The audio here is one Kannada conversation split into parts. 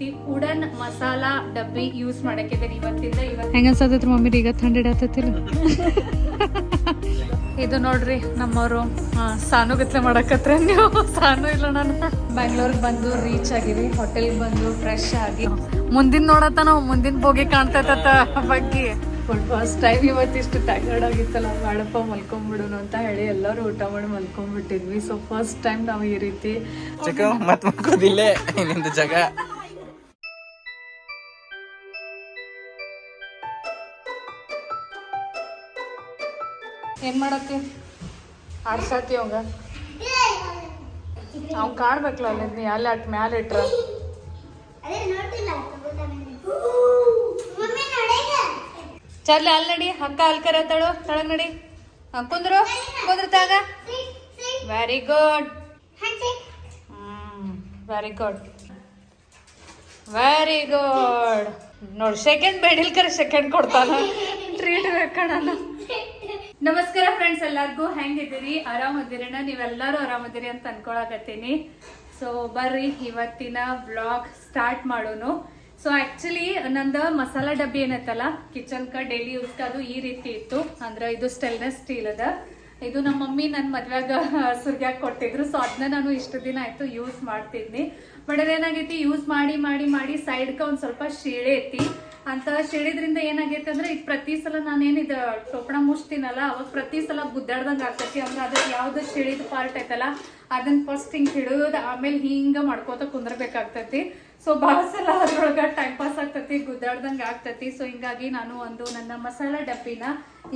ರೀತಿ ಉಡನ್ ಮಸಾಲಾ ಡಬ್ಬಿ ಯೂಸ್ ಮಾಡಕ್ಕಿದ್ದೇನೆ ಇವತ್ತಿಂದ ಇವತ್ತು. ಹೆಂಗ ಅನ್ಸತ್ತೈತ್ರಿ ಮಮ್ಮಿ ಈಗ ಥಂಡಿ ಆತೈತಿಲ್ಲ ಇದು ನೋಡ್ರಿ ನಮ್ಮವರು ಸಾನು ಗತ್ಲೆ ಮಾಡಕತ್ರ ನೀವು. ಸಾನು ಇಲ್ಲ ನಾನು ಬ್ಯಾಂಗ್ಳೂರ್ಗೆ ಬಂದು ರೀಚ್ ಆಗಿವಿ ಹೋಟೆಲ್ಗೆ ಬಂದು ಫ್ರೆಶ್ ಆಗಿ. ಮುಂದಿನ ನೋಡತ್ತ ನಾವು ಮುಂದಿನ ಬೋಗಿ ಕಾಣ್ತೈತತ್ತ ಬಗ್ಗೆ. ಫಸ್ಟ್ ಟೈಮ್ ಇವತ್ತಿಷ್ಟು ಟೈರ್ಡ್ ಆಗಿತ್ತಲ್ಲ ಮಾಡಪ್ಪ ಮಲ್ಕೊಂಡ್ಬಿಡೋಣ ಅಂತ ಹೇಳಿ ಎಲ್ಲರೂ ಊಟ ಮಾಡಿ ಮಲ್ಕೊಂಡ್ಬಿಟ್ಟಿದ್ವಿ ಸೊ ಫಸ್ಟ್ ಟೈಮ್ ನಾವು ಈ ರೀತಿ ಜಗ ಮತ್ತೆ ಮಕ್ಕೋದಿಲ್ಲೇ ನಿಂದು ಜಾಗ. ಏನ್ ಮಾಡತ್ತಿ? ಆಡ್ಸಾತಿ ಅವಂಗ? ಅವ್ ಕಾಡ್ಬೇಕಲ್ಲ ಅಲ್ಲಿ ನೀ ಅಲ್ಲಿ ಅಟ್ ಮ್ಯಾಲ ಇಟ್ರ? ಚರ್ಲಿ ಅಲ್ಲಿ ನಡಿ, ಅಕ್ಕ ಅಲ್ಲಿ ತಳು ತಳಗ್ ನಡಿ. ಕುಂದ್ರು, ಕುಂದ್ರ ತಾಗ. Very good very good very good ನೋಡಿ ಸೆಕೆಂಡ್ ಬೇಡಿಲ್ ಕರೆ ಸೆಕೆಂಡ್ ಕೊಡ್ತಾನ. ಟ್ರೀಟ್ ಬೇಕಣ್ಣ ನಮಸ್ಕಾರ ಫ್ರೆಂಡ್ಸ್ ಎಲ್ಲಾರ್ಗೂ ಹೆಂಗಿದ್ದೀರಿ? ಆರಾಮದಿರಣ್ಣ ನೀವೆಲ್ಲರೂ ಆರಾಮದಿರಿ ಅಂತ ಅನ್ಕೊಳಕತ್ತೀನಿ. ಸೊ ಬರ್ರಿ, ಇವತ್ತಿನ ಬ್ಲಾಗ್ ಸ್ಟಾರ್ಟ್ ಮಾಡೋನು. ಸೊ ಆಕ್ಚುಲಿ ನಂದ ಮಸಾಲಾ ಡಬ್ಬಿ ಏನೈತಲ್ಲ ಕಿಚನ್ ಕ ಡೈಲಿ ಯೂಸ್ ಅದು ಈ ರೀತಿ ಇತ್ತು. ಅಂದ್ರೆ ಇದು ಸ್ಟೆಲ್ನೆಸ್ ಸ್ಟೀಲ್ ಅದ. ಇದು ನಮ್ಮ ಮಮ್ಮಿ ನನ್ನ ಮದ್ವೆಗ ಸುರ್ಗ್ಯಾಕ್ ಕೊಟ್ಟಿದ್ರು. ಸೊ ಅದನ್ನ ನಾನು ಇಷ್ಟು ದಿನ ಆಯ್ತು ಯೂಸ್ ಮಾಡ್ತಿದ್ನಿ. ಬಟ್ ಅದೇನಾಗೈತಿ ಯೂಸ್ ಮಾಡಿ ಮಾಡಿ ಮಾಡಿ ಸೈಡ್ಗೆ ಒಂದು ಸ್ವಲ್ಪ ಶೀಳೆ ಐತಿ ಅಂತ ಹೇಳಿದ್ರಿಂದ ಏನಾಗೈತೆ ಅಂದ್ರೆ ಈಗ ಪ್ರತಿ ಸಲ ನಾನೇನಿದ ಟೋಪಣ ಮುಚ್ತೀನಲ್ಲ, ಅವಾಗ ಪ್ರತಿ ಸಲ ಗುದ್ದಾಡ್ದಂಗ ಆಗ್ತೈತಿ. ಅಂದ್ರೆ ಅದಕ್ಕೆ ಯಾವ್ದು ಶಿಳಿದ ಪಾರ್ಟ್ ಐತಲ್ಲ ಅದನ್ನ ಫಸ್ಟ್ ಹಿಂಗ್ ಹಿಡಿದ್ ಆಮೇಲೆ ಹಿಂಗ ಮಾಡ್ಕೋತ ಕುಂದ್ರಬೇಕಾಗ್ತೈತಿ. ಸೊ ಭಾಳ ಸಲ ಅದ್ರೊಳಗ ಟೈಮ್ ಪಾಸ್ ಆಗ್ತೈತಿ, ಗುದ್ದಾಡ್ದಂಗ ಆಗ್ತೈತಿ. ಸೊ ಹಿಂಗಾಗಿ ನಾನು ಒಂದು ನನ್ನ ಮಸಾಲಾ ಡಬ್ಬಿನ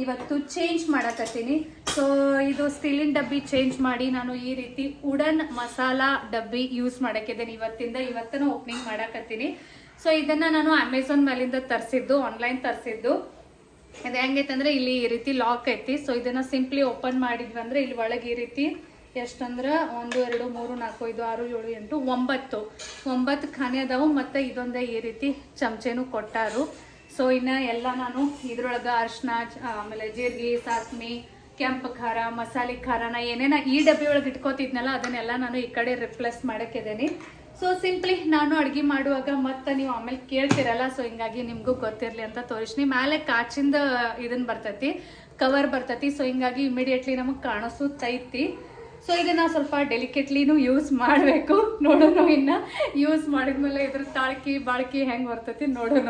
ಇವತ್ತು ಚೇಂಜ್ ಮಾಡಕತ್ತೀನಿ. ಸೊ ಇದು ಸ್ಟೀಲಿನ ಡಬ್ಬಿ ಚೇಂಜ್ ಮಾಡಿ ನಾನು ಈ ರೀತಿ ಉಡನ್ ಮಸಾಲಾ ಡಬ್ಬಿ ಯೂಸ್ ಮಾಡಕ್ಕಿದ್ದೇನೆ. ಇವತ್ತಿಂದ ಇವತ್ತನ ಓಪನಿಂಗ್ ಮಾಡಕತ್ತೀನಿ. ಸೊ ಇದನ್ನ ನಾನು ಅಮೆಝಾನ್ ಮೇಲಿಂದ ತರಿಸಿದ್ದು ಆನ್ಲೈನ್ ತರಿಸಿದ್ದು. ಇದು ಹೆಂಗೈತೆ ಅಂದ್ರೆ ಇಲ್ಲಿ ಈ ರೀತಿ ಲಾಕ್ ಐತಿ. ಸೊ ಇದನ್ನ ಸಿಂಪ್ಲಿ ಓಪನ್ ಮಾಡಿದ್ವಿ ಅಂದ್ರೆ ಇಲ್ಲಿ ಒಳಗೆ ಈ ರೀತಿ ಎಷ್ಟಂದ್ರೆ ಒಂದು, ಎರಡು, ಮೂರು, ನಾಲ್ಕು, ಐದು, ಆರು, ಏಳು, ಎಂಟು, ಒಂಬತ್ತು. ಒಂಬತ್ತು ಖಾನೆ ಅದಾವು ಮತ್ತೆ ಇದೊಂದೇ ಈ ರೀತಿ ಚಮಚೆನೂ ಕೊಟ್ಟಾರು. ಸೊ ಇನ್ನ ಎಲ್ಲ ನಾನು ಇದ್ರೊಳಗೆ ಅರ್ಶಿನ ಆಮೇಲೆ ಜೀರಿಗೆ, ಸಾಸ್ಮಿ, ಕೆಂಪು ಖಾರ, ಮಸಾಲೆ ಖಾರನ ಏನೇನ ಈ ಡಬ್ಬಿ ಒಳಗೆ ಇಟ್ಕೋತಿದ್ನಲ್ಲ, ಅದನ್ನೆಲ್ಲ ನಾನು ಈ ಕಡೆ ರಿಪ್ಲೇಸ್ ಮಾಡಕ್ಕಿದ್ದೇನೆ ಸೊ ಸಿಂಪ್ಲಿ ನಾನು ಅಡುಗೆ ಮಾಡುವಾಗ ಮತ್ತೆ ನೀವು ಆಮೇಲೆ ಕೇಳ್ತಿರಲ್ಲ ಸೊ ಹಿಂಗಾಗಿ ನಿಮಗೂ ಗೊತ್ತಿರಲಿ ಅಂತ ತೋರಿಸ್ನಿ. ಮೇಲೆ ಕಾಚಿಂದ ಇದನ್ ಬರ್ತೈತಿ ಕವರ್ ಬರ್ತೈತಿ ಸೊ ಹಿಂಗಾಗಿ ಇಮಿಡಿಯೇಟ್ಲಿ ನಮಗೆ ಕಾಣಿಸುತ್ತೈತಿ. ಸೊ ಇದನ್ನ ಸ್ವಲ್ಪ ಡೆಲಿಕೇಟ್ಲಿನೂ ಯೂಸ್ ಮಾಡಬೇಕು. ನೋಡೋಣ ಇನ್ನ. ಯೂಸ್ ಮಾಡಿದ್ಮೇಲೆ ಇದ್ರ ತಾಳ್ಕಿ, ಬಾಳ್ಕಿ ಹೆಂಗೆ ಬರ್ತೈತಿ ನೋಡೋಣ.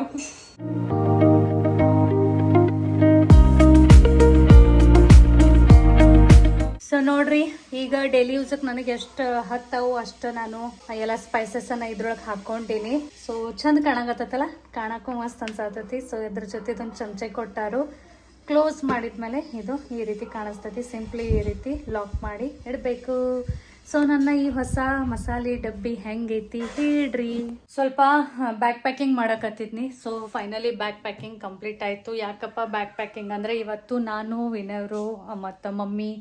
ಸೊ ನೋಡ್ರಿ, ಈಗ ಡೈಲಿ ಯೂಸಕ್ಕೆ ನನಗೆ ಎಷ್ಟು ಹತ್ತವು ಅಷ್ಟು ನಾನು ಎಲ್ಲ ಸ್ಪೈಸಸ್ ಅನ್ನ ಇದ್ರೊಳಗೆ ಹಾಕೊಂಡೀನಿ ಸೊ ಚಂದ ಕಾಣಕತ್ತಲ್ಲ ಕಾಣಕ್ಕೂ ಮಸ್ತ್ ಅನ್ಸತ್ತೈತಿ ಸೊ ಇದ್ರ ಜೊತೆ ಒಂದು ಚಮಚೆ ಕೊಟ್ಟಾರು. ಕ್ಲೋಸ್ ಮಾಡಿದ್ಮೇಲೆ ಇದು ಈ ರೀತಿ ಕಾಣಿಸ್ತೈತಿ. ಸಿಂಪ್ಲಿ ಈ ರೀತಿ ಲಾಕ್ ಮಾಡಿ ಇಡಬೇಕು. ಸೊ ನನ್ನ ಈ ಹೊಸ ಮಸಾಲೆ ಡಬ್ಬಿ ಹೆಂಗೈತಿ ಹೇಳ್ರಿ. ಸ್ವಲ್ಪ ಬ್ಯಾಕ್ ಪ್ಯಾಕಿಂಗ್ ಮಾಡಕತ್ತಿದ್ನಿ. So finally back packing complete ಆಯ್ತು. ಯಾಕಪ್ಪ ಬ್ಯಾಕ್ ಪ್ಯಾಕಿಂಗ್ ಅಂದ್ರೆ ಇವತ್ತು ನಾನು, ವಿನವರು, ಮತ್ತು ಮಮ್ಮಿ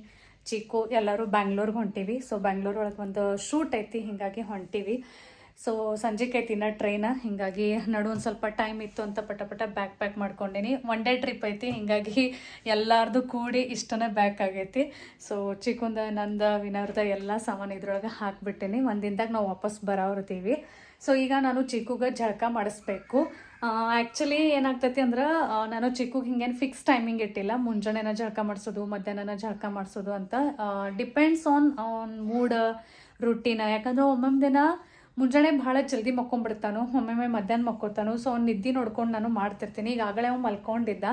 ಚಿಕ್ಕು ಎಲ್ಲರೂ ಬ್ಯಾಂಗ್ಳೂರ್ಗೆ ಹೊಂಟೀವಿ. ಸೊ ಬ್ಯಾಂಗ್ಳೂರ್ ಒಳಗೆ ಒಂದು ಶೂಟ್ ಐತಿ, ಹಿಂಗಾಗಿ ಹೊಂಟೀವಿ. ಸೊ ಸಂಜೆಗೆ ಐತಿ ಇನ್ನ ಟ್ರೈನ ಹಿಂಗಾಗಿ ನಡು ಒಂದು ಸ್ವಲ್ಪ ಟೈಮ್ ಇತ್ತು ಅಂತ ಪಟ ಪಟ ಬ್ಯಾಕ್ ಪ್ಯಾಕ್ ಮಾಡ್ಕೊಂಡೀನಿ. ಒನ್ ಡೇ ಟ್ರಿಪ್ ಐತಿ, ಹಿಂಗಾಗಿ ಎಲ್ಲಾರ್ದು ಕೂಡಿ ಇಷ್ಟನೇ ಬ್ಯಾಕ್ ಆಗೈತಿ. ಸೊ ಚಿಕ್ಕುಂದ, ನಂದ ವಿನರ್ದ ಎಲ್ಲ ಸಾಮಾನು ಇದ್ರೊಳಗೆ ಹಾಕ್ಬಿಟ್ಟಿನಿ. ಒಂದಿನದಾಗ ನಾವು ವಾಪಸ್ ಬರೋರ್ತೀವಿ ಸೊ ಈಗ ನಾನು ಚಿಕ್ಕುಗೆ ಜಳಕ ಮಾಡಿಸ್ಬೇಕು. ಆ್ಯಕ್ಚುಲಿ ಏನಾಗ್ತೈತಿ ಅಂದ್ರೆ ನಾನು ಚಿಕ್ಕಗೆ ಹಿಂಗೇನು ಫಿಕ್ಸ್ ಟೈಮಿಂಗ್ ಇಟ್ಟಿಲ್ಲ. ಮುಂಜಾನೆನ ಜಳಕ ಮಾಡಿಸೋದು, ಮಧ್ಯಾಹ್ನನ ಜಳಕ ಮಾಡಿಸೋದು ಅಂತ depends on on mood routine ಯಾಕಂದ್ರೆ ಒಮ್ಮೊಮ್ಮೆ ದಿನ ಮುಂಜಾನೆ ಭಾಳ ಜಲ್ದಿ ಮಕ್ಕೊಂಡ್ಬಿಡ್ತಾನು ಒಮ್ಮೊಮ್ಮೆ ಮಧ್ಯಾಹ್ನ ಮಕ್ಕೋತಾನು. ಸೊ ಅವ್ನು ನಿದ್ದೆ ನೋಡ್ಕೊಂಡು ನಾನು ಮಾಡ್ತಿರ್ತೀನಿ. ಈಗಾಗಲೇ ಅವ್ನು ಮಲ್ಕೊಂಡಿದ್ದ.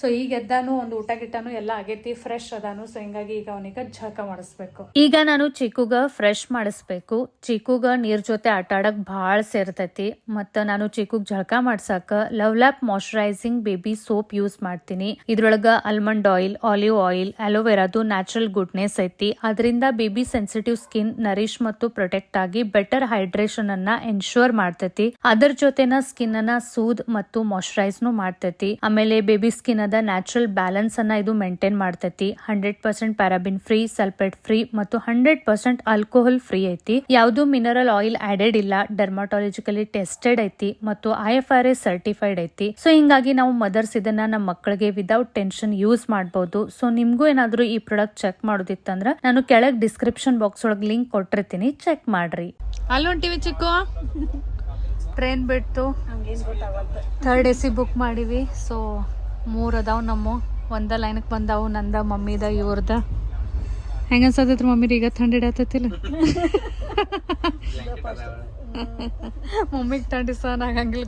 ಸೊ ಈಗ ಎದ್ದಾನು ಒಂದು ಊಟ ಗಿಟ್ಟನು, ಎಲ್ಲ ಆಗೈತಿ ಫ್ರೆಶ್ ಅದಾನು. ಸೊ ಹಿಂಗಾಗಿ ಈಗ ಅವನಿಗೆ ಜಳಕ ಮಾಡಿಸ್ಬೇಕು. ಈಗ ನಾನು ಚಿಕ್ಕುಗ ಫ್ರೆಶ್ ಮಾಡಿಸ್ಬೇಕು. ಚಿಕ್ಕುಗ ನೀರ್ ಜೊತೆ ಆಟ ಆಡಕ್ ಭಾಳ ಸೇರ್ತೈತಿ. ಮತ್ತ ನಾನು ಚಿಕ್ಕುಗ್ ಜಳಕ ಮಾಡ್ಸಾಕ love lap moisturising baby soap use ಮಾಡ್ತೀನಿ. ಇದ್ರೊಳಗ ಅಲ್ಮಂಡ್ ಆಯಿಲ್ ಆಲಿವ್ ಆಯಿಲ್ ಅಲೋವೆರಾದು ನ್ಯಾಚುರಲ್ ಗುಡ್ನೆಸ್ ಐತಿ. ಅದರಿಂದ ಬೇಬಿ ಸೆನ್ಸಿಟಿವ್ ಸ್ಕಿನ್ ನರಿಶ್ ಮತ್ತು ಪ್ರೊಟೆಕ್ಟ್ ಆಗಿ ಬೆಟರ್ ಹೈಡ್ರೇಷನ್ ಅನ್ನ ಎನ್ಶೂರ್ ಮಾಡ್ತೈತಿ. ಅದರ ಜೊತೆನ ಸ್ಕಿನ್ ಅನ್ನ ಸೂದ್ ಮತ್ತು ಮಾಯಶ್ಚರೈಸ್ನು ಮಾಡ್ತೈತಿ. ಆಮೇಲೆ ಬೇಬಿ ಸ್ಕಿನ್ ಅದ ನ್ಯಾಚುರಲ್ ಬ್ಯಾಲೆನ್ಸ್ ಅನ್ನ ಇದು ಮೇಂಟೈನ್ ಮಾಡ್ತೈತಿ. Hundred percent paraben free sulphate free ಮತ್ತು ಹಂಡ್ರೆಡ್ ಪರ್ಸೆಂಟ್ ಆಲ್ಕೋಹಾಲ್ ಫ್ರೀ ಐತಿ. ಯಾವುದು ಮಿನರಲ್ ಆಯಿಲ್ ಆಡೆಡ್ ಇಲ್ಲ ಡರ್ಮಾಟಾಲಜಿಕಲಿ ಟೆಸ್ಟೆಡ್ ಐತಿ ಮತ್ತು I F R S certified ಐತಿ. ಸೊ ಹಿಂಗಾಗಿ ನಾವು ಮದರ್ಸ್ ಇದನ್ನ ನಮ್ಮ ಮಕ್ಕಳಿಗೆ ವಿದೌಟ್ ಟೆನ್ಷನ್ ಯೂಸ್ ಮಾಡಬಹುದು ಸೊ ನಿಮ್ಗೂ ಏನಾದರೂ ಈ ಪ್ರಾಡಕ್ಟ್ ಚೆಕ್ ಮಾಡೋದಿತ್ತಂದ್ರ ನಾನು ಕೆಳಗೆ ಡಿಸ್ಕ್ರಿಪ್ಷನ್ ಬಾಕ್ಸ್ ಒಳಗೆ ಲಿಂಕ್ ಕೊಟ್ಟಿರ್ತೀನಿ. ಚೆಕ್ ಮಾಡ್ರಿ. ಅಲ್ಲಿ ಹೊಂಟಿವಿ ಚಿಕ್ಕು? ಟ್ರೈನ್ ಬಿಟ್ಟು ಥರ್ಡ್ ಎ ಸಿ ಬುಕ್ ಮಾಡಿವಿ. ಸೊ ಮೂರು ಅದಾವ ನಮ್ಮ. ಒಂದ ಲೈನಕ್ಕೆ ಬಂದಾವು ನಂದ ಮಮ್ಮಿದ ಇವ್ರದ. ಹೆಂಗ ಅನ್ಸತೈತ್ರಿ ಮಮ್ಮಿ ಈಗ ಥಂಡಿ ಇಡತೈತಿಲ್ಲ ಮಮ್ಮಿಗೆ ಥಂಡಿ ಸಹ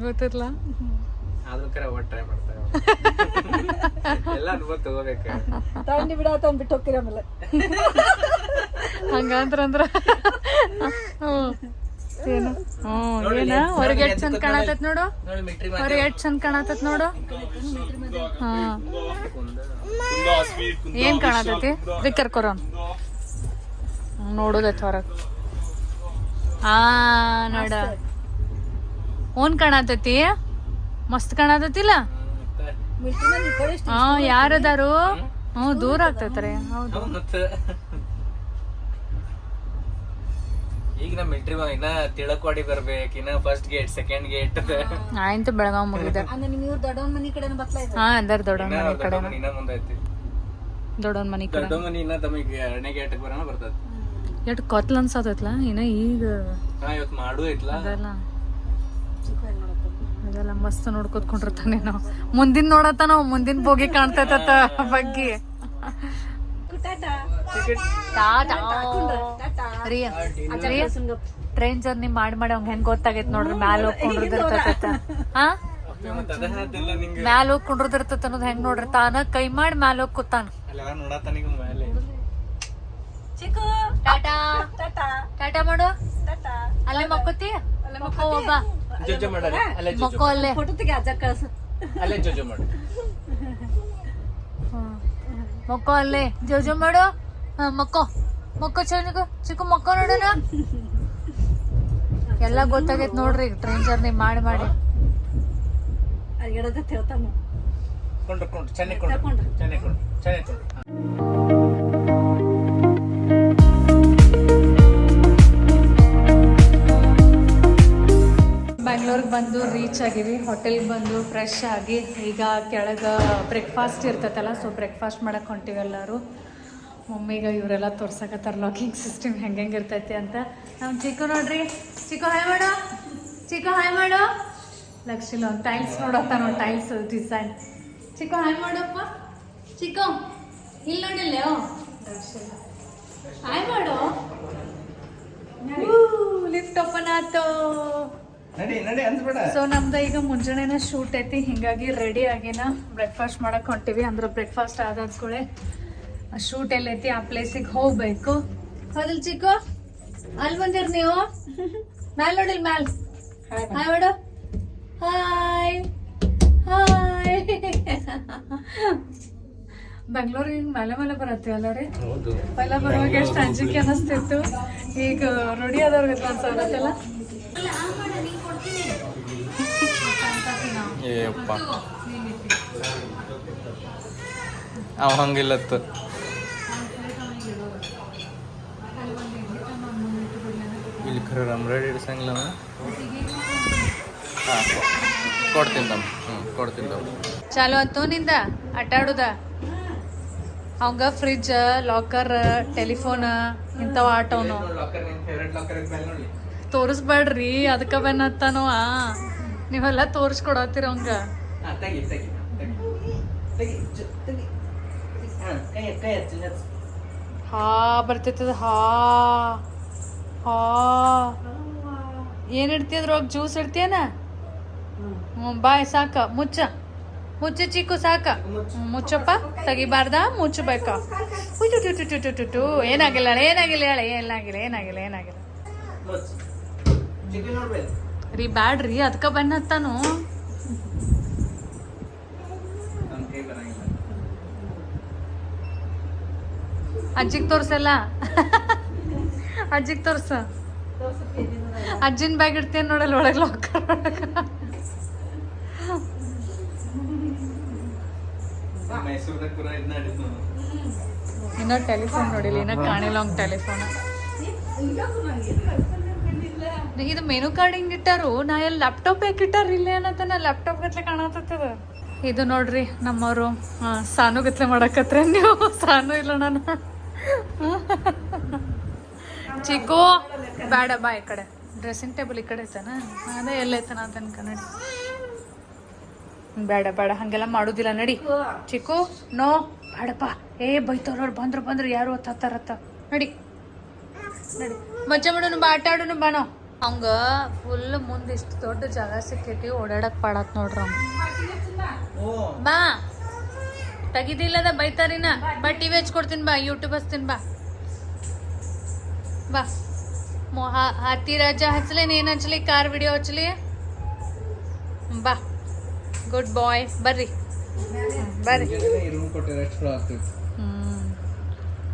ಗೊತ್ತಿಲ್ಲ ಎಲ್ಲ ಅನುಭವ ತಗೋಬೇಕು. ತಂಡಿ ಬಿಡಾತ ಹೋಗ್ತೀರ ಆಮೇಲೆ. ಹಂಗಂದ್ರ ಅಂದ್ರ ಹ್ಮ್. ಏನು ಹ್ಞೂ ಏನ? ಹೊರಗೆ ಎಷ್ಟು ಚಂದ ಕಾಣತೈತ್ ನೋಡು. ನೋಡಿ ಮಿಟ್ರಿ ಹೊರಗೆ ಎಷ್ಟು ಚಂದ ಕಾಣತೈತ್ ನೋಡು. ಹಾ ಏನ್ ಕಾಣತೈತಿ? ಇದಕ್ಕೆ ಕರ್ಕೊರೋನ್ ನೋಡೋದೈತ್ ಹೊರಗ್. ಹಾ ನೋಡ. ಓನ್ ಕಾಣತೈತಿ? ಮಸ್ತ್ ಕಾಣತೈತಿಲ್ಲ? ಹಾ ಯಾರದಾರು? ಹ್ಞೂ ದೂರ ಆಗ್ತೈತ್ರಿ ಹೌದು ಮತ್ತೆ ಈಗ ನಮ್ಮ ಮಿಲ್ಟ್ರಿ ಇನ್ನ ತಿಳಕ್ವಾಡಿ ಬರ್ಬೇಕು ಇನ್ನ ಫಸ್ಟ್ ಗೇಟ್ ಸೆಕೆಂಡ್ ಗೇಟ್ ಆಯ್ತು ಬೆಳಗಾವ್ ಮುಗಿದ. ಅಂದ್ರೆ ನಿಮ್ ಇವ್ರ ದೊಡ್ಡವನ್ ಮನಿ ಕಡೆನ ಬತ್ಲಾ ಹಾ ಅಂದರ್ ದೊಡ್ಡವನ್ ಮನಿ ಕಡೆ ಇನ್ನ ಮುಂದೈತಿ. ದೊಡ್ಡವನ್ ಮನಿ ಕಡೆ. ದೊಡ್ಡ ಮನಿ ಇನ್ನ ತಮಗೆ ಎರಡನೇ ಗೇಟ್ ಬರೋಣ ಬರ್ತದ ಎಷ್ಟ್ ಕೊತ್ಲ ಅನ್ಸತೈತ್ಲ? ಇನ್ನ ಈಗ ಹಾ ಇವತ್ ಮಾಡು ಐತ್ಲಾ. ಅದೆಲ್ಲ. ಅದೆಲ್ಲ ಮಸ್ತ್ ನೋಡ್ಕೊತ್ಕೊಂಡಿರ್ತಾನೆ ನಾವು. ಮುಂದಿನ ನೋಡತ್ತ ನಾವು ಮುಂದಿನ ಬೋಗಿ ಕಾಣ್ತೈತತ್ತ ಬಗ್ಗೆ. ಟ್ರೈನ್ ಜರ್ನಿ ಮಾಡಿ ಮಾಡಿ ಅವ್ನ್ ಹೆಂಗ್ ಗೊತ್ತಾಗೈತ್ ನೋಡ್ರಿ ಮ್ಯಾಲ ಹೋಗ್ಕೊಂಡಿರ್ತೈತ ಹಾ? ಮ್ಯಾಲ ಹೋಗ್ಕೊಂಡಿರ್ತೈತ ಕುಂಡ್ರದಿರ್ತೈತ ಅನ್ನೋದ್ ಹೆಂಗ್ ನೋಡ್ರಿ ತಾನ ಕೈ ಮಾಡಿ ಮ್ಯಾಲ ಹೋಗ್ ಕೂತಾನ. ಚಿಕ್ಕು. ಟಾಟಾ. ಟಾಟಾ. ಟಾಟಾ ಮಾಡು. ಟಾಟಾ. ಅಲ್ಲೇ ಮಕ್ಕೋತಿ? ಮಕ್ಕೋ ಒಬ್ಬ ಮಕ್ಕೋ ಅಲ್ಲೇ. ಫೋಟೋ ತೆಗಿ ಅಜ್ಜ ಕಳ್ಸ ಅಲ್ಲೇ ಜೋಜೋ ಮಾಡು. ಮಕ್ಕೋ ಅಲ್ಲೇ. ಜೋ ಮಾಡು. ಮಕ್ಕ. ಮಕ್ಕೋ ಮಕ್ಕೋ ಚೆನ್ನಾಗ ಚಿಕ್ಕ ಮಕ್ಕ ನೋಡೋಣ ಎಲ್ಲ ಗೊತ್ತಾಗೈತ್ ನೋಡ್ರಿ ಟ್ರೈನ್ ಜರ್ನಿ ಮಾಡಿ ಮಾಡಿ. ಎಡದ ಹೇಳ್ತಾನು ಕೊಂಡ್ರು ಕೊಂಡ್ರು. ಚೆನ್ನಾಗಿ ಕೊಂಡ್ರು. ಚೆನ್ನಾಗಿ ಕೊಂಡ್ರು. ಚೆನ್ನಾಗಿ ಕೊಂಡ್ರು. ಹೋಟೆಲ್ಗೆ ಬಂದು ಫ್ರೆಶ್ ಆಗಿ ಈಗ ಕೆಳಗೆ ಬ್ರೇಕ್ಫಾಸ್ಟ್ ಇರ್ತೈತಲ್ಲ ಸೊ ಬ್ರೇಕ್ಫಾಸ್ಟ್ ಮಾಡಕ್ಕೆ ಹೊಂಟಿವಿ ಎಲ್ಲರೂ. ಮಮ್ಮಿಗೆ ಇವರೆಲ್ಲ ತೋರ್ಸಕತ್ತಾರ ಲಾಕಿಂಗ್ ಸಿಸ್ಟಮ್ ಹೆಂಗೆ ಹೆಂಗೆ ಇರ್ತೈತಿ ಅಂತ. ನಮ್ಮ ಚಿಕ್ಕ ನೋಡ್ರಿ. ಚಿಕ್ಕು ಹಾಯ್ ಮಾಡು. ಚಿಕ್ಕು ಹಾಯ್ ಮಾಡು. ಲಕ್ಷಿಲ್ ಒಂದು ಟೈಲ್ಸ್ ನೋಡಿ ಟೈಲ್ಸ್ ಡಿಸೈನ್ ಚಿಕ್ಕ ಹಾಯ್ ಮಾಡಪ್ಪ. ಚಿಕ್ಕು ಇಲ್ಲಿ ನೋಡಿಲ್ಲ ಹಾಯ್ ಮಾಡು. ಲಿಫ್ಟ್ ಓಪನ್ ಆಯ್ತು ನಡಿ ನಡಿ ಸೊ ನಮ್ದು ಈಗ ಮುಂಜಾನೆನ ಶೂಟ್ ಐತಿ. ಹಿಂಗಾಗಿ ರೆಡಿ ಆಗಿನ ಬ್ರೇಕ್ಫಾಸ್ಟ್ ಮಾಡಕ್ ಹೊಂಟಿವಿ. ಅಂದ್ರೆ ಬ್ರೇಕ್ಫಾಸ್ಟ್ ಆದಾದ್ಕೂಳೆ ಶೂಟ್ ಎಲ್ಲೈತಿ. ಆ ಪ್ಲೇಸಿಗೆ ಹೋಗ್ಬೇಕು. ಹೌದಲ್ ಚಿಕ್ಕು. ಅಲ್ಲಿ ಬಂದಿರ್ ನೀವು? ಮ್ಯಾಲ್ ನೋಡಿಲ್ ಮ್ಯಾಲ್. ಹಾಯ್ ಮಾಡು. ಹಾಯ್ ಹಾಯ್ ಬೆಂಗಳೂರಿಗೆ ಹಿಂಗ್ ಮೇಲೆ ಮೇಲೆ ಬರತ್ತೆ ಅಲ್ಲ ರೀ? ಹೌದು. ಪೈಲ ಬರುವಾಗ ಎಷ್ಟು ಅಂಜಿಕೆ ಅನಿಸ್ತಿತ್ತು. ಈಗ ರೂಢಿ ಆದವ್ರಿಗೆ ಅನ್ಸಲ್ಲ ಏಪ್ಪ ಅವ ಹಂಗಿಲ್ಲತ್ತು. ಇಲ್ಲಿ ಖರೆ ಇಡ್ಸಂಗಿಲ್ಲ ಹಾಂ ಕೊಡ್ತೀನಿ ತಮ್ಮ. ಹ್ಞೂ ಕೊಡ್ತೀನಿ ತಮ್ಮ. ಚಾಲು ಆತು ನಿಂದ? ಆಟ ಆಡುದ? ಅವಂಗ ಫ್ರಿಜ್ ಲಾಕರ್ ಟೆಲಿಫೋನ್ ಇಂಥವು ಆಟವನು. ತೋರಿಸ್ಬೇಡ್ರಿ ಅದಕ್ಕ ಬೆನ್ನತ್ತಾನೋ ಆ ನೀವೆಲ್ಲ ತೋರಿಸ್ಕೊಡತ್ತೀರ ಅವಂಗ. ಹಾ ಬರ್ತೈತದ ಹಾ ಹಾ ಏನ್ ಇಡ್ತಿದ್ರೊಳಗ ಜ್ಯೂಸ್ ಇಡ್ತೀಯನ? ಹ್ಞೂ ಬಾಯ್ ಸಾಕ. ಮುಚ್ಚ. ಮುಚ್ಚ ಚಿಕ್ಕು ಸಾಕ. ಮುಚ್ಚಪ್ಪ ತೆಗಿಬಾರ್ದ ಮುಚ್ಚಬೇಕ. ಏನಾಗಿಲ್ಲ ಟು ಟು ಟು ಟು ಟು ಟು ಏನಾಗಿಲ್ಲ ಹೇಳ, ಏನಾಗಿಲ್ಲ ಏನಾಗಿಲ್ಲ ಏನಾಗಿಲ್ಲ. ಏನಾಗಿಲ್ಲ ರೀ ಬ್ಯಾಡ್ರಿ ಅದಕ್ಕ ಬಣ್ಣ ಅಜ್ಜಿಗೆ ತೋರ್ಸಲ್ಲ? ಅಜ್ಜಿಗೆ ತೋರ್ಸ. ಅಜ್ಜಿನ ಬ್ಯಾಗ್ ಇಡ್ತೇನೆ ನೋಡಲ್ಲ ಒಳಗೆ ಲಾಕರ್ ಇನ್ನೂ ಟೆಲಿಫೋನ್ ನೋಡಿಲ್ಲ ಇನ್ನೂ ಕಾಣಿಲ್ಲ ಅವ್ನ ಟೆಲಿಫೋನ್ ಇದು ಮೆನು ಕಾರ್ಡ್ ಹಿಂಗೆ ಇಟ್ಟಾರು? ನಾ ಎಲ್ಲಿ ಲ್ಯಾಪ್ಟಾಪ್ ಯಾಕೆ ಇಟ್ಟಾರ ಇಲ್ಲೇ ನಾ ಲ್ಯಾಪ್ಟಾಪ್ ಗತ್ಲೆ ಕಾಣತ್ತದ ಇದು ನೋಡ್ರಿ ನಮ್ಮವರು ಸಾನು ಗತ್ಲೆ ಮಾಡಕತ್ರ ನೀವು. ಸಾನು ಇಲ್ಲ ನಾನು. ಚಿಕ್ಕು, ಬೇಡ, ಬಾ ಈ ಕಡೆ. ಡ್ರೆಸ್ಸಿಂಗ್ ಟೇಬಲ್ ಈ ಕಡೆ ಐತನ? ಅದೇ ಎಲ್ಲೈತನ ಅಂತ ಅನ್ಕ ನಡಿ. ಬೇಡ ಬೇಡ, ಹಂಗೆಲ್ಲ ಮಾಡೋದಿಲ್ಲ, ನಡಿ. ಚಿಕ್ಕು, ನೋ, ಬೇಡಪ್ಪ. ಏ ಬೈತವ್ರವ್ರು ಬಂದ್ರು ಬಂದ್ರು, ಯಾರು ಹೊತ್ತಾರತ್ತ ನಡಿ. ನಡಿ. ಮಜ್ಜ ಮಾಡೋನು ಬಾ, ಆಟ ಆಡೋನು ಬಾಣೋ ಅವಂಗ ಫುಲ್ ಮುಂದೆ ಇಷ್ಟು ದೊಡ್ಡ ಜಾಗ ಸಿಕ್ಕೈತಿ, ಓಡಾಡಕ್ ಪಾಡತ್ ನೋಡ್ರ ಬಾ. ತೆಗಿದಿಲ್ಲದ ಬೈತಾರಿನ. ಬಾ ಟಿವಿ ಹಚ್ಕೊಡ್ತೀನಿ ಬಾ ಯೂಟ್ಯೂಬ್ ಹಚ್ತೀನಿ ಬಾ. ಬಾ. ಮೋ ಹತ್ತಿ ಹಾತಿ ರಾಜ ಹಚ್ಲಿ, ನೀನು ಹಚ್ಲಿ, ಕಾರ್ ವಿಡಿಯೋ ಹಚ್ಚಲಿ ಬಾ. ಗುಡ್ ಬಾಯ್ ಬರ್ರಿ. ಬರ್ರಿ.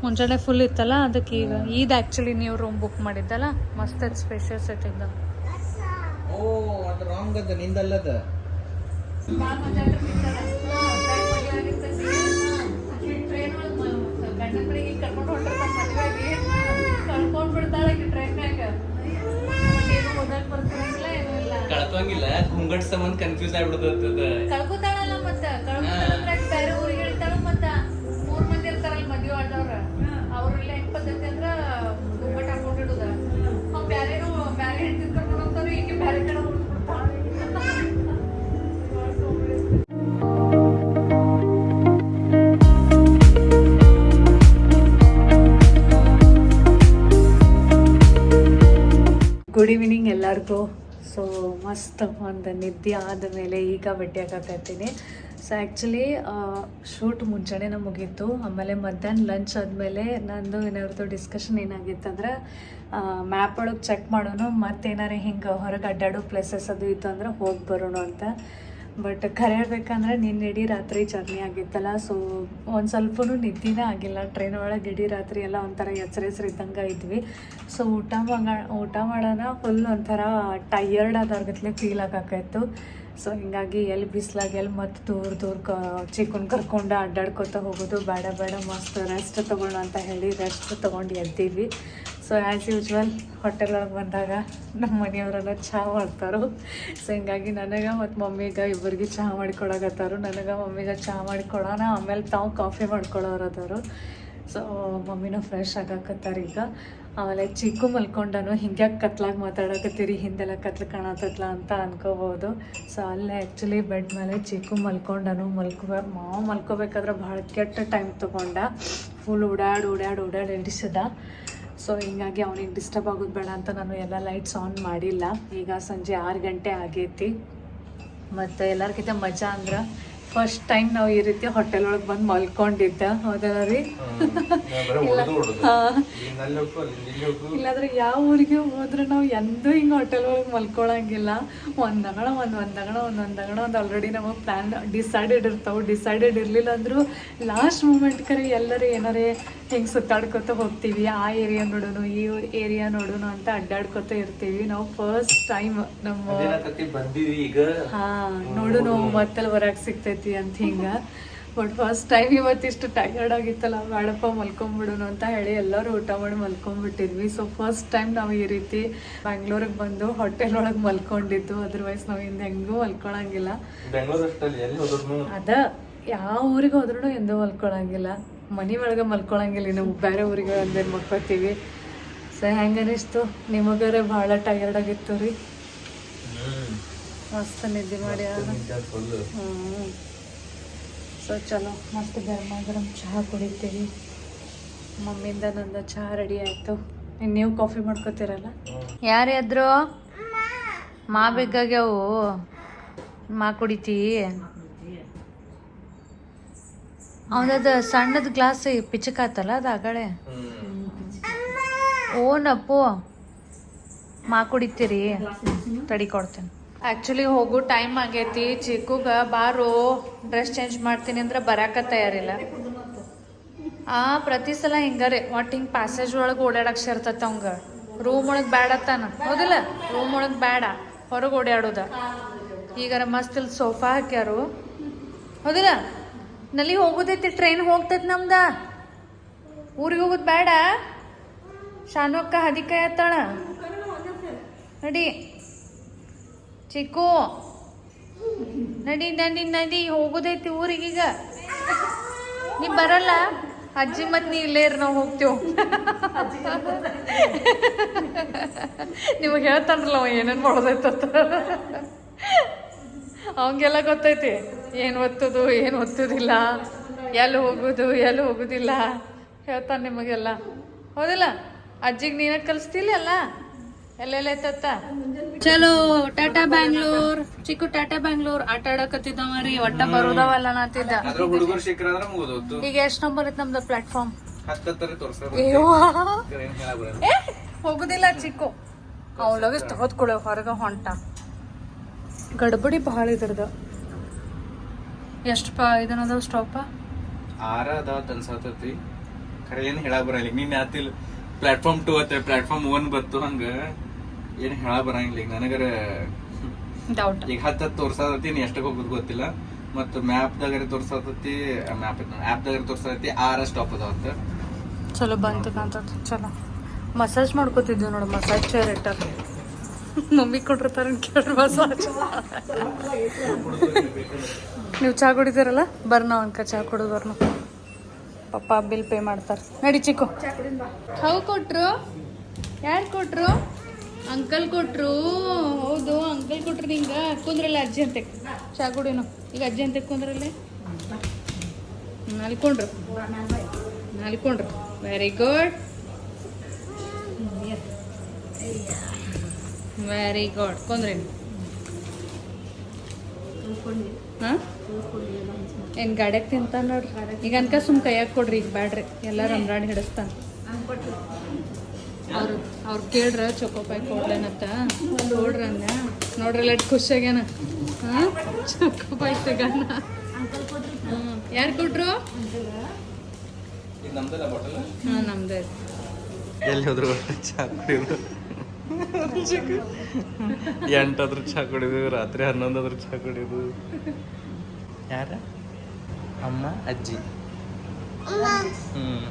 ಮುಂಜಾನೆ ಫುಲ್ ಇತ್ತಲ್ಲ ಅದಕ್ಕೆ ಈಗ ಇದು ಆ್ಯಕ್ಚುಲಿ ನೀವು ರೂಮ್ ಬುಕ್ ಮಾಡಿದ್ದಲ್ಲ ಮಸ್ತ್ ಅದು ಸೆಟ್ ಇಟ್ಟಿದ್ದ ಓ ಅದು ರಾಂಗ್ ಅದ ನಿಂದಲ್ಲದ? ಕಳ್ಕೊಂಗಿಲ್ಲ ಗುಂಗಟ್ ಸಂಬಂಧ ಕನ್ಫ್ಯೂಸ್ ಆಗ್ಬಿಡ್ತದ ಕಳ್ಕೊತಾಳಲ್ಲ ಮತ್ತೆ ಕಳ್ಕೊತಾಳ ಗುಡ್ ಈವ್ನಿಂಗ್ ಎಲ್ಲರಿಗೂ. ಸೊ ಮಸ್ತ್ ಒಂದು ನಿದ್ದೆ ಆದಮೇಲೆ ಈಗ ಬಟ್ಟೆ ಹಾಕಕತ್ತೀನಿ ಸೊ ಆ್ಯಕ್ಚುಲಿ ಶೂಟ್ ಮುಂಚೆನೇ ಮುಗೀತು. ಆಮೇಲೆ ಮಧ್ಯಾಹ್ನ ಲಂಚ್ ಆದಮೇಲೆ ನಂದು ಏನಾದ್ರು ಡಿಸ್ಕಷನ್ ಏನಾಗಿತ್ತಂದ್ರೆ ಮ್ಯಾಪ್ ಒಳಗೆ ಚೆಕ್ ಮಾಡೋಣ ಮತ್ತೇನಾರು ಹಿಂಗೆ ಹೊರಗೆ ಅಡ್ಡಾಡೋ ಪ್ಲೇಸಸ್ ಅದು ಇತ್ತು ಅಂದ್ರೆ ಹೋಗಿ ಬರೋಣ ಅಂತ. ಬಟ್ ಖರೆ ಹೇಳ್ಬೇಕಂದ್ರೆ ನಿನ್ನೆ ಇಡೀ ರಾತ್ರಿ ಜರ್ನಿ ಆಗಿತ್ತಲ್ಲ ಸೊ ಒಂದು ಸ್ವಲ್ಪನೂ ನಿದ್ದೆನೇ ಆಗಿಲ್ಲ. ಟ್ರೈನ್ ಒಳಗೆ ಇಡೀ ರಾತ್ರಿ ಎಲ್ಲ ಒಂಥರ ಹೆಸ್ರು ಇದ್ದಂಗೆ ಇದ್ವಿ. ಸೊ ಊಟ ಮಾಡ ಊಟ ಮಾಡೋಣ ಫುಲ್ ಒಂಥರ ಟಯರ್ಡ್ ಆದವ್ರಗತ್ಲೆ ಫೀಲ್ ಆಗಾಕಾಯ್ತು. ಸೊ ಹಿಂಗಾಗಿ ಎಲ್ಲಿ ಬಿಸಿಲಾಗಿ ಎಲ್ಲಿ ಮತ್ತೆ ದೂರ ದೂರ ಕ, ಚಿಕ್ಕನ್ ಕರ್ಕೊಂಡು ಅಡ್ಡಾಡ್ಕೊತ ಹೋಗೋದು ಬೇಡ ಬೇಡ, ಮಸ್ತ್ ರೆಸ್ಟ್ ತೊಗೊಳ್ಳೋಣ ಅಂತ ಹೇಳಿ ರೆಸ್ಟ್ ತೊಗೊಂಡು ಎದ್ದೀವಿ ಸೊ ಆ್ಯಸ್ ಯೂಶ್ವಲ್ ಹೋಟೆಲ್ ಒಳಗೆ ಬಂದಾಗ ನಮ್ಮ ಮನೆಯವರೆಲ್ಲ ಚಹಾ ಮಾಡ್ತಾರೋ. ಸೊ ಹಿಂಗಾಗಿ ನನಗೆ ಮತ್ತು ಮಮ್ಮಿಗೆ ಇಬ್ಬರಿಗೆ ಚಹಾ ಮಾಡಿ ಕೊಡಕತ್ತಾರು. ನನಗೆ ಮಮ್ಮಿಗೆ ಚಹಾ ಮಾಡಿಕೊಡೋಣ ಆಮೇಲೆ ತಾವು ಕಾಫಿ ಮಾಡ್ಕೊಳ್ಳೋರು ಸೊ ಮಮ್ಮಿನೂ ಫ್ರೆಶ್ ಆಗಾಕತ್ತಾರ ಈಗ. ಆಮೇಲೆ ಚಿಕ್ಕು ಮಲ್ಕೊಂಡನು ಹಿಂಗೆ ಕತ್ಲಾಗ ಮಾತಾಡಕತ್ತೀರಿ, ಹಿಂದೆಲ್ಲ ಕತ್ಲು ಕಾಣತ್ತಲ್ಲ ಅಂತ ಅನ್ಕೋಬೋದು. ಸೊ ಅಲ್ಲೇ ಆ್ಯಕ್ಚುಲಿ ಬೆಡ್ ಮೇಲೆ ಚಿಕ್ಕು ಮಲ್ಕೊಂಡನು ಮಲ್ಕೋಬೇಕು ಮಾವು ಮಲ್ಕೋಬೇಕಾದ್ರೆ ಭಾಳ ಕೆಟ್ಟ ಟೈಮ್ ತೊಗೊಂಡ ಫುಲ್ ಓಡಾಡಿ ಓಡಾಡಿ ಓಡಾಡಿ ಎಡಿಸದ ಸೊ ಹೀಗಾಗಿ ಅವನಿಗೆ ಡಿಸ್ಟರ್ಬ್ ಆಗೋದು ಬೇಡ ಅಂತ ನಾನು ಎಲ್ಲ ಲೈಟ್ಸ್ ಆನ್ ಮಾಡಿಲ್ಲ. ಈಗ ಸಂಜೆ ಆರು ಗಂಟೆ ಆಗೈತಿ. ಮತ್ತು ಎಲ್ಲರಿಗಿಂತ ಮಜಾ ಅಂದ್ರೆ ಫಸ್ಟ್ ಟೈಮ್ ನಾವು ಈ ರೀತಿ ಹೋಟೆಲ್ ಒಳಗೆ ಬಂದು ಮಲ್ಕೊಂಡಿದ್ದ ಹೌದಲ್ಲ ರೀ? ಇಲ್ಲಾಂದ್ರೆ ಯಾವ ಊರಿಗೆ ಹೋದ್ರೆ ನಾವು ಎಂದೂ ಹಿಂಗೆ ಹೋಟೆಲ್ ಒಳಗೆ ಮಲ್ಕೊಳಂಗಿಲ್ಲ. ಒಂದು ಅಂಗಣ ಒಂದು ಒಂದು ಅಂಗಣ ಒಂದು ಒಂದು ಅಂಗಣ ಒಂದು ಆಲ್ರೆಡಿ ನಮಗೆ ಪ್ಲ್ಯಾನ್ ಡಿಸೈಡೆಡ್ ಇರ್ತಾವೆ. ಡಿಸೈಡೆಡ್ ಇರಲಿಲ್ಲ ಅಂದರೂ ಲಾಸ್ಟ್ ಮೂಮೆಂಟ್ ಕರೆ ಎಲ್ಲರೂ ಏನಾರೇ ಹಿಂಗೆ ಸುತ್ತಾಡ್ಕೊತ ಹೋಗ್ತೀವಿ. ಆ ಏರಿಯಾ ನೋಡೋಣ ಈ ಏರಿಯಾ ನೋಡೋಣ ಅಂತ ಅಡ್ಡಾಡ್ಕೊತ ಇರ್ತೀವಿ. ನಾವು ಫಸ್ಟ್ ಟೈಮ್ ನಮ್ಮ ಹಾಂ ಈಗ ಹಾ ನೋಡು ನಾವು ಮತ್ತಲ್ಲಿ ಹೊರಗೆ ಸಿಗ್ತೈತಿ. ಅಂತ ಹಿಂಗ. ಬಟ್ ಫಸ್ಟ್ ಟೈಮ್ ಇವತ್ತಿಷ್ಟು ಟೈರ್ಡ್ ಆಗಿತ್ತಲ್ಲ ಬೇಡಪ್ಪ ಮಲ್ಕೊಂಬಿಡೋಣ ಅಂತ ಹೇಳಿ ಎಲ್ಲರೂ ಊಟ ಮಾಡಿ ಮಲ್ಕೊಂಡ್ಬಿಟ್ಟಿದ್ವಿ ಸೊ ಫಸ್ಟ್ ಟೈಮ್ ನಾವು ಈ ರೀತಿ ಬ್ಯಾಂಗ್ಳೂರಿಗೆ ಬಂದು ಹೋಟೆಲ್ ಒಳಗೆ ಮಲ್ಕೊಂಡಿದ್ದು. ಅದರ್ವೈಸ್ ನಾವು ಹಿಂದೆ ಹೆಂಗೂ ಮಲ್ಕೊಳಂಗಿಲ್ಲ. ಅದ ಯಾವ ಊರಿಗೆ ಹೋದ್ರೂ ಎಂದೂ ಮಲ್ಕೊಳಂಗಿಲ್ಲ. ಮನೆ ಒಳಗೆ ಮಲ್ಕೊಳಂಗಿಲ್ಲ. ನಾವು ಬೇರೆ ಊರಿಗೆ ಒಂದೇನು ಮಲ್ಕೊತೀವಿ. ಸೊ ಹೆಂಗೆ ಅನಿಸ್ತು? ನಿಮಗಾರೆ ಭಾಳ ಟಯರ್ಡ್ ಆಗಿತ್ತು ರೀ. ಮಸ್ತ್ ನಿದ್ದೆ ಮಾಡಿ ಹ್ಞೂ ಸೊ ಚಲೋ. ಮಸ್ತ್ ಗರಮ ಗರಂ ಚಹಾ ಕುಡಿತೀವಿ. ಮಮ್ಮಿಂದ ನಂದ ಚಹಾ ರೆಡಿ ಆಯಿತು. ನೀವು ಕಾಫಿ ಮಾಡ್ಕೋತೀರಲ್ಲ? ಯಾರು ಎದ್ರು ಮಾ ಬೇಕಾಗ್ಯಾವು ಮಾ ಕುಡಿತಿ. ಅವನದ ಸಣ್ಣದ ಗ್ಲಾಸ್ ಪಿಚಕಾತಲ್ಲ ಅದು ಆಗಳೆ. ಓನಪ್ಪು ಮಾ ಕುಡಿತೀರಿ. ತಡಿ ಕೊಡ್ತೇನೆ. ಆ್ಯಕ್ಚುಲಿ ಹೋಗು ಟೈಮ್ ಆಗೈತಿ. ಚಿಕ್ಕುಗೆ, ಬಾರು ಡ್ರೆಸ್ ಚೇಂಜ್ ಮಾಡ್ತೀನಿ ಅಂದ್ರೆ ಬರಾಕ ತಯಾರಿಲ್ಲ. ಆ, ಪ್ರತಿ ಸಲ ಹಿಂಗಾರೆ. ಒಟ್ಟು ಹಿಂಗೆ ಪ್ಯಾಸೇಜ್ ಒಳಗೆ ಓಡಾಡಕ್ಕೆ ಸೇರ್ತೈತೆ ಅವಂಗ. ರೂಮ್ ಒಳಗೆ ಬೇಡತ್ತಾನ ಹೌದಿಲ್ಲ? ರೂಮ್ ಒಳಗೆ ಬೇಡ ಹೊರಗೆ ಓಡಾಡೋದ ಈಗಾರ ಮಸ್ತ್ ಇಲ್ಲಿ ಸೋಫಾ ಹಾಕ್ಯಾರು. ಹೌದಿಲ್ಲ? ನಲ್ಲಿ ಹೋಗೋದೈತಿ ಟ್ರೈನ್ ಹೋಗ್ತೈತಿ ನಮ್ದ. ಊರಿಗೆ ಹೋಗೋದು ಬೇಡ ಶಾನು ಅಕ್ಕ ಹದಿಕಾಯತ್ತಾಳ ನಡಿ. ಚಿಕ್ಕು. ನಡಿ ನಡಿ ನಡಿ, ಹೋಗೋದೈತಿ ಊರಿಗೀಗ ನೀ ಬರಲ್ಲ? ಅಜ್ಜಿ ಮತ್ ನೀ ಇಲ್ಲೇ ಇರ್, ನಾವು ಹೋಗ್ತೇವ್. ನಿಮಗೆ ಹೇಳ್ತಾನಲ್ಲ ಅವ ಏನೇನು ಮಾಡೋದೈತ ಅವಂಗೆಲ್ಲ ಗೊತ್ತೈತಿ. ಏನು ಒತ್ತುದು, ಏನು ಒತ್ತೋದಿಲ್ಲ. ಎಲ್ಲಿ ಹೋಗುದು ಎಲ್ಲಿ ಹೋಗೋದಿಲ್ಲ. ಹೇಳ್ತಾನೆ ನಿಮಗೆಲ್ಲ. ಹೌದಿಲ್ಲ? ಅಜ್ಜಿಗೆ ನೀನ ಕಲಿಸ್ತಿಲ್ಲ ಅಲ್ಲ ಎಲ್ಲೆಲ್ಲ ಐತತ್ತ ಚಲೋ ಟಾಟಾ ಬ್ಯಾಂಗ್ಳೂರ್. ಚಿಕ್ಕು ಟಾಟಾ ಬ್ಯಾಂಗ್ಳೂರ್ ಆಟ ಆಡಕತ್ತಿದ್ದವ ರೀ ಒಟ್ಟ ಬರೋದವಲ್ಲ ನಾತಿದ್ದ ಈಗ ಎಷ್ಟ್ ನಂಬರ್ ಐತ್ ನಮ್ದು ಪ್ಲಾಟ್ಫಾರ್ಮ್ ಹೋಗುದಿಲ್ಲ ಚಿಕ್ಕು. ಅವಳಗ ತಗೋದ್ಕೊಳೆ ಹೊರಗ ಹೊಂಟ. ಗಡ್ಬಡಿ ಬಹಳ ಇದ್ರದ. ಎಷ್ಟು ಪ ಇದನ್ನದ ಸ್ಟಾಪ ಆರ ಅದಾವತ್ ಅನ್ಸತೈತಿ. ಖರೆ ಏನ್ ಹೇಳಕ್ ಬರಲ್ಲ. ನೀನ್ ಯಾತಿಲ್ ಪ್ಲಾಟ್ಫಾರ್ಮ್ ಟೂ ಅತ್ತ ಪ್ಲಾಟ್ಫಾರ್ಮ್ ಒನ್ ಬತ್ತು ಹಂಗ. ಏನ್ ಹೇಳ ಬರಂಗಿಲ್ಲ. ಈಗ ನನಗರ ಡೌಟ್ ಈಗ ಹತ್ತು ಹತ್ತು ನೀ ಎಷ್ಟಕ್ಕೆ ಹೋಗುದು ಗೊತ್ತಿಲ್ಲ. ಮತ್ತು ಮ್ಯಾಪ್ದಾಗರೆ ತೋರ್ಸತೈತಿ ಮ್ಯಾಪ್ ಆ್ಯಪ್ದಾಗರೆ ತೋರ್ಸತೈತಿ ಆರ ಸ್ಟಾಪ್ ಅದಾವತ್ತ ಚಲೋ ಬಂತು ಅಂತ ಚಲೋ. ಮಸಾಜ್ ಮಾಡ್ಕೋತಿದ್ವಿ ನೋಡಿ ಮಸಾಜ್ ಚೇರ್ ಇಟ್ಟಾರ ಮಮ್ಮಿ ಕೊಟ್ಟಿರ್ತಾರ ಕೇಳಿ ಮಸಾಜ್. ನೀವು ಚಹಾ ಕುಡಿತೀರಲ್ಲ? ಬರ್ನ ಅನ್ಕ ಚಹಾ ಬರ್ನ ಪಪ್ಪ ಬಿಲ್ ಪೇ ಮಾಡ್ತಾರೆ. ನಡಿ ಚಿಕ್ಕು. ಹೌ ಕೊಟ್ರು. ಯಾರು ಕೊಟ್ರು? ಅಂಕಲ್ ಕೊಟ್ರು, ಹೌದು, ಅಂಕಲ್ ಕೊಟ್ರು ನಿಂಗ. ಕುಂದ್ರಲ್ಲ ಅಜ್ಜಿ ಅಂತೆ. ಚಹಾ ಕುಡಿನು ಈಗ ಅಜ್ಜಿ ಅಂತೆ ಕುಂದ್ರಲ್ಲೇ. ನಾಲ್ಕೊಂಡ್ರು. ನಾಲ್ಕೊಂಡ್ರು. ವೆರಿ ಗುಡ್ ವೆರಿ ಗುಡ್ ಕುಂದ್ರೇನು? ಹಾಂ? ಏನು ಗಾಡ್ಯಾಗ ತಿಂತಾನ ನೋಡ್ರಿ. ಈಗ ಅನ್ಕ ಸುಮ್ ಕೈಯಾಗ ಕೊಡ್ರಿ, ಈಗ ಬ್ಯಾಡ್ರಿ. ಎಲ್ಲ ರಂಬ್ರಾಣಿ ಹಿಡಿಸ್ತಾನ. ಅವ್ರು ಅವ್ರು ಕೇಳ್ರ ಚೊಕೋಪಾಯಿ ಕೊಡ್ಲೇನತ್ತ ಕೊಡ್ರ ನೋಡ್ರಲ್ಲ ನೋಡ್ರಿ ಎಷ್ಟು ಖುಷಿಯಾಗ್ಯಾನ. ಹಾಂ? ಚೊಕೋಪಾಯಿ ಹ್ಞೂ ಯಾರು ಕೊಟ್ರು? ಹಾಂ ನಮ್ದೇ. ಎಲ್ಲಿ ಹೋದ್ರು ಚಹಾ ಎಂಟಾದ್ರೂ ಚಹಾ ಕುಡಿದು ರಾತ್ರಿ ಹನ್ನೊಂದಾದ್ರೂ ಚಹಾ ಕುಡಿದು ಯಾರ? ಅಮ್ಮ ಅಜ್ಜಿ? ಹ್ಮ್.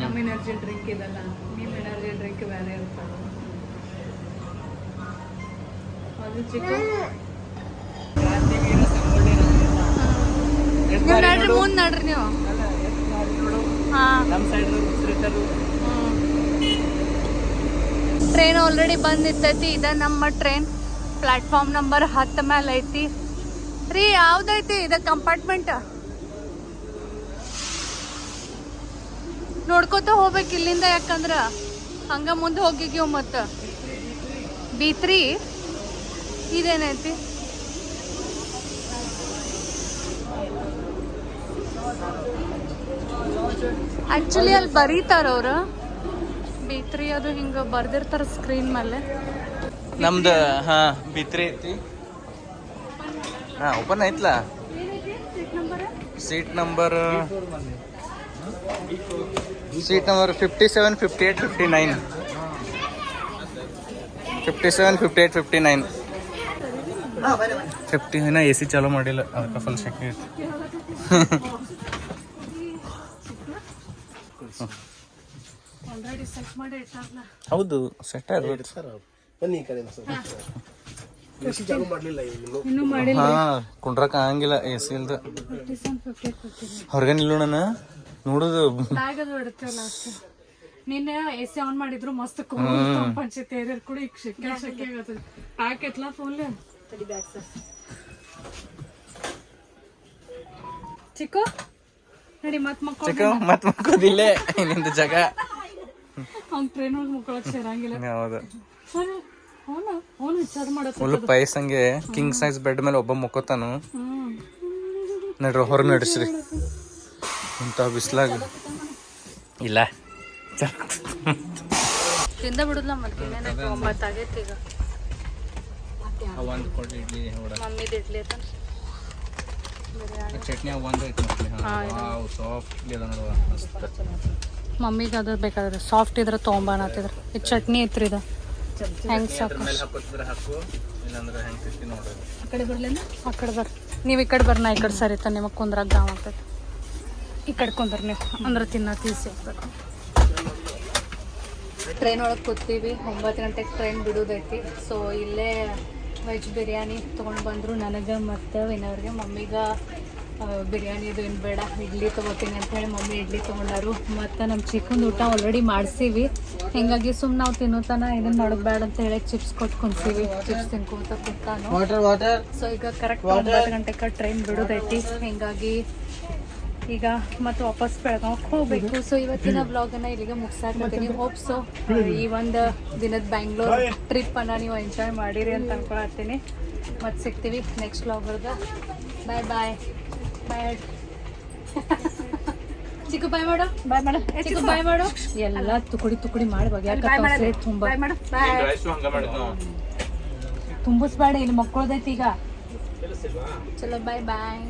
ನಮ್ಮ ಎನರ್ಜಿ ಡ್ರಿಂಕ್ ಇದಲ್ಲ. ನಿಮ್ಮ ಎನರ್ಜಿ ಡ್ರಿಂಕ್ ಬೇರೆ ಇರ್ತದೆ. ಅದು ಚಿಕ್ಕ. ಮುಂದೆ ನಡ್ರಿ ನೀವು. ಟ್ರೈನ್ ಆಲ್ರೆಡಿ ಬಂದಿರ್ತೈತಿ. ಇದ ನಮ್ಮ ಟ್ರೈನ್ ಪ್ಲಾಟ್ಫಾರ್ಮ್ ನಂಬರ್ ಹತ್ತು ಮೇಲೆ ಐತಿ. ರೀ ಯಾವ್ದೈತಿ? ಇದ ಕಂಪಾರ್ಟ್ಮೆಂಟ್ ನೋಡ್ಕೋತ ಹೋಗ್ಬೇಕು ಇಲ್ಲಿಂದ ಯಾಕಂದ್ರ ಹಂಗ ಮುಂದೆ ಹೋಗಿಗ್ಯವ್ ಮತ್ತ. ಬಿ ತ್ರೀ ಇದೇನೈತಿ ಆಕ್ಚುಲಿ ಅಲ್ಲಿ ಬರೀತಾರ ಅವರು. ಬಿ ತ್ರೀ ಅದು ಹಿಂಗ ಬರ್ದಿರ್ತಾರ ಸ್ಕ್ರೀನ್ ಮೇಲೆ. ನಮ್ದು ಹಾ ಬಿತ್ರಿ ಐತಿ ಹಾ open ಐತ್ಲ seat number seat number fifty seven fifty eight fifty nine fifty seven fifty eight fifty nine fifty ಇನ್ನ ಎ ಸಿ ಚಾಲೂ ಮಾಡಿಲ್ಲ ಅದಕ್ಕೆ ಫುಲ್ ಶೆಕೆ ಐತಿ ಹೌದು ಸೆಟ್ ಆಯ್ತು. ಬನ್ನಿ ಈ ಕಡೆ ಒಂದು ಸ್ವಲ್ಪ. ಬಿಸಿ ಚಾಲು ಮಾಡ್ಲಿಲ್ಲ ಇನ್ನು ಮಾಡಿಲ್ಲ. ಹಾ ಕುಂಡ್ರಕ್ ಆಗಂಗಿಲ್ಲ ಎ ಸಿ ಇಲ್ದ. ಹೊರಗೆ ನಿಲ್ಲೋಣ ನೋಡುದು. ಬ್ಯಾಗ್ ಅದು ಇಡುತ್ತೇವಲ್ಲ ಅಷ್ಟೇ. ನಿನ್ನೆ ಎ ಸಿ ಆನ್ ಮಾಡಿದ್ರು ಮಸ್ತ್ ಪಂಚಾಯತ್ ಏರಿಯರ್ ಕೂಡ ಈಗ ಶೆಕೆ ಶೆಕೆ ಆಗತ್ತದ ಪ್ಯಾಕ್ ಎತ್ಲಾ ಫುಲ್ ಚಿಕ್ಕು ನಡಿ ಮತ್ ಮಕ್ಕಳು ಚಿಕ್ಕ ಮತ್ ಮಕ್ಕೋದಿಲ್ಲ ನಿಂದ ಜಾಗ. ಅವ್ನ್ ಟ್ರೈನ್ ಒಳಗೆ ಮುಕ್ಕೊಳಕ್ ಸೇರಂಗಿಲ್ಲ ಹೌದು. ಅವನು ಅವನು ವಿಚಾರ ಮಾಡತ್ತ ಫುಲ್ ಪೈಸಂಗೆ ಕಿಂಗ್ ಸೈಜ್ ಬೆಡ್ ಮೇಲೆ ಒಬ್ಬ ಮುಕ್ಕೋತಾನು. ನಡ್ರಿ ಹೊರ ನಡಿಸ್ರಿ. ಇಂಥ ಬಿಸಿಲಾಗ. ಇಲ್ಲ. ತಿಂದ ಬಿಡುದ್ಲ ಮತ್ತೆ ಒಂಬತ್ತು ಆಗೈತಿ ಈಗ. ಒಂದು ಕೊಡಿ ಇಡ್ಲಿ ಮಮ್ಮಿದ್ ಇಡ್ಲಿ ಐತನ್ ಚಟ್ನಿ ಒಂದು ಐತಿ. ಸಾಫ್ಟ್ ಅದ ನೋಡುವ ಮಮ್ಮಿಗೆ ಅದು ಬೇಕಾದ್ರೆ ಸಾಫ್ಟ್ ಇದ್ರೆ ತೊಗೊಂಬಾನತ್ತಿದ್ರ ಇದು ಚಟ್ನಿ ಐತ್ರಿ ಇದು. ಹೆಂಗ್ ಸಾಕು? ಮೇಲೆ ಹಾಕೋತಿದ್ರೆ ಹಾಕು ಇಲ್ಲಾಂದ್ರೆ ಹೆಂಗೆ ತಿಂತಿ ನೋಡೋದು ಆ ಕಡೆ ಆ ಕಡೆ ಬರ್ರಿ ನೀವು ಈ ಕಡೆ ಬರ್ರಿ ನಾ ಈ ಕಡೆ ಸರಿತ ನಿಮಗೆ ಕುಂದ್ರಾಗ ಗಾವ್ ಆಗ್ತೈತೆ. ಈ ಕಡ್ಕೊಂಡ್ರಿ ನೀವು ಅಂದ್ರೆ ತಿನ್ನಕ್ಕೆ ಈಸಿ ಆಗ್ತದೆ ಟ್ರೈನ್ ಒಳಗೆ ಕೂತೀವಿ. ಒಂಬತ್ತು ಗಂಟೆಗೆ ಟ್ರೈನ್ ಬಿಡೋದೈತಿ. ಸೊ ಇಲ್ಲೇ ವೆಜ್ ಬಿರಿಯಾನಿ ತೊಗೊಂಡು ಬಂದರು ನನಗೆ ಮತ್ತು ಇನ್ನವ್ರಿಗೆ ಮಮ್ಮಿಗೆ ಬಿರಿಯಾನಿ ಇದು ಏನು ಬೇಡ ಇಡ್ಲಿ ತೊಗೋತೀನಿ ಅಂತ ಹೇಳಿ ಮಮ್ಮಿ ಇಡ್ಲಿ ತೊಗೊಂಡಾರು. ಮತ್ತು ನಮ್ಮ ಚಿಕನ್ ಊಟ ಆಲ್ರೆಡಿ ಮಾಡಿಸೀವಿ. ಹಿಂಗಾಗಿ ಸುಮ್ಮನೆ ನಾವು ತಿನ್ನೋತನ ಇದನ್ನು ಮಾಡೋದು ಬೇಡ ಅಂತ ಹೇಳಿ ಚಿಪ್ಸ್ ಕೊಟ್ಟು ಕುಂತೀವಿ ಚಿಪ್ಸ್ ತಿನ್ಕೋತ ಕುಂತಾನು. ಸೊ ಈಗ ಕರೆಕ್ಟ್ ಒಂಬತ್ತು ಗಂಟೆಗೆ ಟ್ರೈನ್ ಬಿಡೋದೈತಿ. ಹಿಂಗಾಗಿ ಈಗ ಮತ್ತೆ ವಾಪಸ್ ಬೆಳಗಾವಕ್ಕೆ ಹೋಗ್ಬೇಕು. ಸೊ ಇವತ್ತಿನ ಬ್ಲಾಗನ್ನು ಇಲ್ಲಿಗೆ ಮುಗಿಸಾಕತ್ತೀನಿ. ಹೋಪ್ ಸೊ ಈ ಒಂದು ದಿನದ ಬ್ಯಾಂಗ್ಳೂರ್ ಟ್ರಿಪ್ಪನ್ನು ನೀವು ಎಂಜಾಯ್ ಮಾಡಿರಿ ಅಂತ ಅನ್ಕೊಳತ್ತೀನಿ. ಮತ್ತೆ ಸಿಗ್ತೀವಿ ನೆಕ್ಸ್ಟ್ ಬ್ಲಾಗರ್ಗ ಬಾಯ್ ಬಾಯ್ ಬಾಯ್ ಚಿಕ್ಕ ಬಾಯ್ ಮಾಡು. ಬಾಯ್ ಮಾಡು. ಚಿಕ್ಕ ಬಾಯ್ ಮಾಡು. ಎಲ್ಲ ತುಕುಡಿ ತುಕುಡಿ ಮಾಡಿ. ಯಾಕಂದ್ರೆ ತುಂಬ. ತುಂಬಿಸ್ಬೇಡ ಇಲ್ಲಿ ಮಕ್ಕಳದೈತಿ ಈಗ. ಚಲೋ ಬಾಯ್ ಬಾಯ್